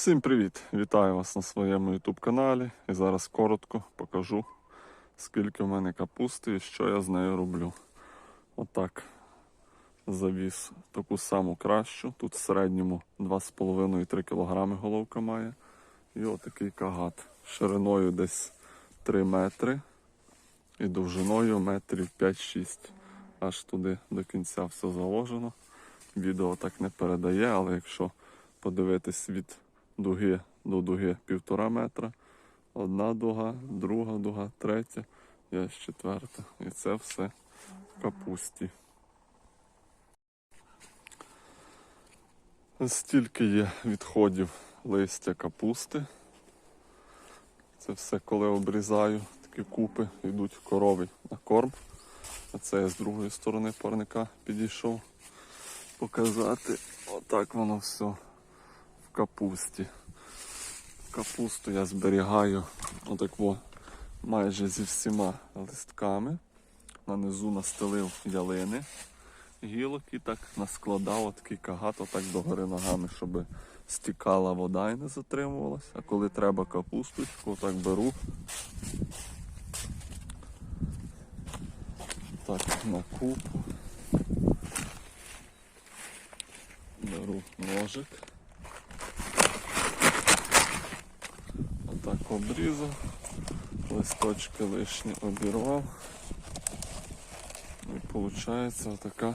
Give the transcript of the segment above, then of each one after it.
Всім привіт! Вітаю вас на своєму YouTube каналі. І зараз коротко покажу, скільки в мене капусти і що я з нею роблю. Отак завіз таку саму кращу. Тут в середньому 2,5-3 кг головка має. І отакий кагат. Шириною десь 3 метри і довжиною метрів 5-6. Аж туди до кінця все заложено. Відео так не передає, але якщо подивитись від дуги до дуги півтора метра, одна дуга, друга дуга, третя, є четверта. І це все в капусті. Стільки є відходів листя капусти. Це все коли обрізаю, такі купи йдуть корови на корм. А це я з другої сторони парника підійшов показати. Отак воно все капусті. Капусту я зберігаю отак во, майже зі всіма листками. Нанизу настелив ялини гілок і так наскладав отакий кагат отак догори ногами, щоб стікала вода і не затримувалась. А коли треба капусточку, так беру. Так, на купу. Беру ножик. Отак обрізав, листочки лишні обірвав. І виходить отака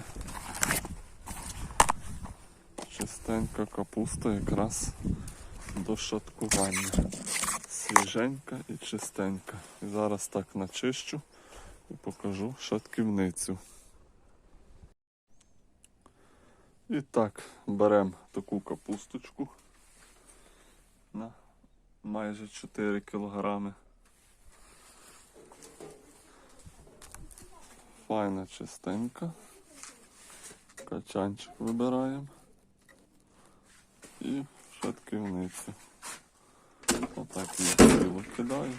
чистенька капуста якраз до шаткування. Свіженька і чистенька. І зараз так начищу і покажу шатківницю. І так, беремо таку капусточку на майже 4 кілограми. Файна чистенька. Качанчик вибираємо і шатківницю. Отак я тіло кидаю.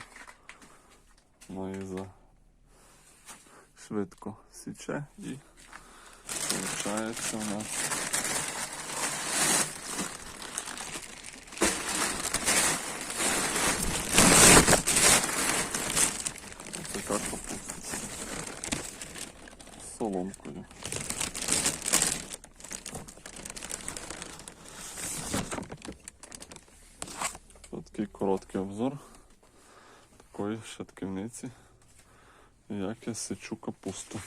Ну за швидко січе і виходить у нас Ось така капуста. З соломкою. Ось такий короткий обзор такої шатківниці, як я сичу капусту.